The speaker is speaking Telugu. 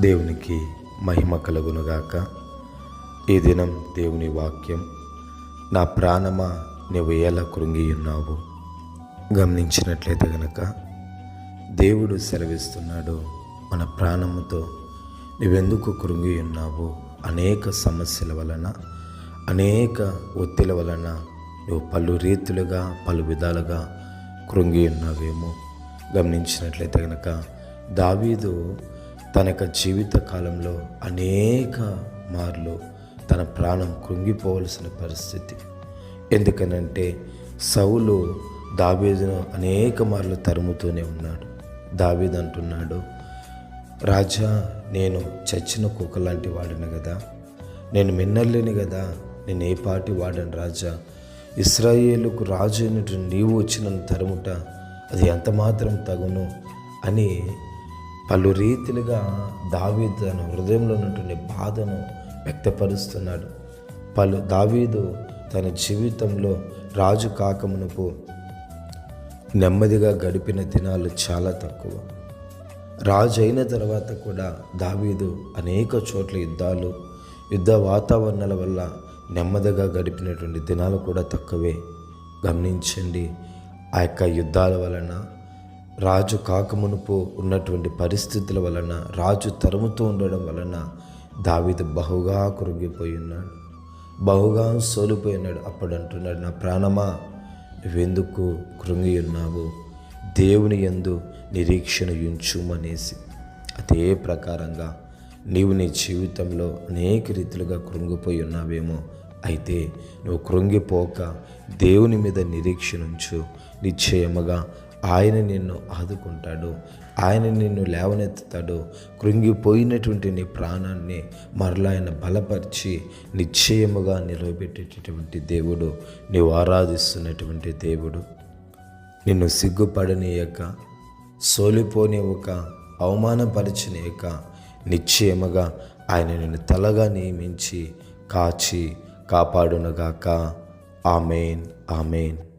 దేవునికి మహిమ కలుగునుగాక. ఈ దినం దేవుని వాక్యం నా ప్రాణమా నువ్వు ఎలా కృంగి ఉన్నావు? గమనించినట్లయితే గనక దేవుడు సెలవిస్తున్నాడు మన ప్రాణముతో నువ్వెందుకు కృంగి ఉన్నావు? అనేక సమస్యల వలన అనేక ఒత్తిల వలన నువ్వు పలు రీతులుగా పలు విధాలుగా కృంగి ఉన్నావేమో గమనించినట్లయితే కనుక దావీదు తన యొక్క జీవిత కాలంలో అనేక మార్లు తన ప్రాణం కృంగిపోవలసిన పరిస్థితి. ఎందుకనంటే సౌలు దావీదును అనేక మార్లు తరుముతూనే ఉన్నాడు. దావీదు అంటున్నాడు రాజా నేను చచ్చిన కుక్క లాంటి వాడిని కదా. నేను మిన్నల్లేని కదా. నేను ఏ పాటి వాడను రాజా. ఇస్రాయేలుకు రాజు అయినటువంటి నీవు వచ్చిన తరుముట అది ఎంత మాత్రం తగును అని పలు రీతిలుగా దావీదు తన హృదయంలో ఉన్నటువంటి బాధను వ్యక్తపరుస్తున్నాడు. పలు దావీదు తన జీవితంలో రాజు కాకమునకు నెమ్మదిగా గడిపిన దినాలు చాలా తక్కువ. రాజు అయిన తర్వాత కూడా దావీదు అనేక చోట్ల యుద్ధాలు యుద్ధ వాతావరణాల వల్ల నెమ్మదిగా గడిపినటువంటి దినాలు కూడా తక్కువే. గమనించండి ఆ యొక్క యుద్ధాల వలన రాజు కాకమునుపు ఉన్నటువంటి పరిస్థితుల వలన రాజు తరుముతూ ఉండడం వలన దావీదు బహుగా కృంగిపోయి ఉన్నాడు. బహుగా సోలిపోయినాడు అప్పుడు అంటున్నాడు నా ప్రాణమా నువ్వెందుకు కృంగి ఉన్నావు? దేవుని యందు నిరీక్షణ ఉంచుమనేసి అదే ప్రకారంగా నీవు నీ జీవితంలో అనేక రీతిలుగా కృంగిపోయి ఉన్నావేమో అయితే నువ్వు కృంగిపోక దేవుని మీద నిరీక్షణ ఉంచు. నిశ్చయముగా ఆయన నిన్ను ఆదుకుంటాడు. ఆయన నిన్ను లేవనెత్తుతాడు. కృంగిపోయినటువంటి నీ ప్రాణాన్ని మరలా ఆయన బలపరిచి నిశ్చయముగా నిలవబెట్టేటటువంటి దేవుడు నీవు ఆరాధిస్తున్నటువంటి దేవుడు. నిన్ను సిగ్గుపడనీయక సోలిపోనివ్వక అవమానపరచనీయక నిశ్చయముగా ఆయన నిన్ను తలగా నియమించి కాచి కాపాడునగాక. Amen amen.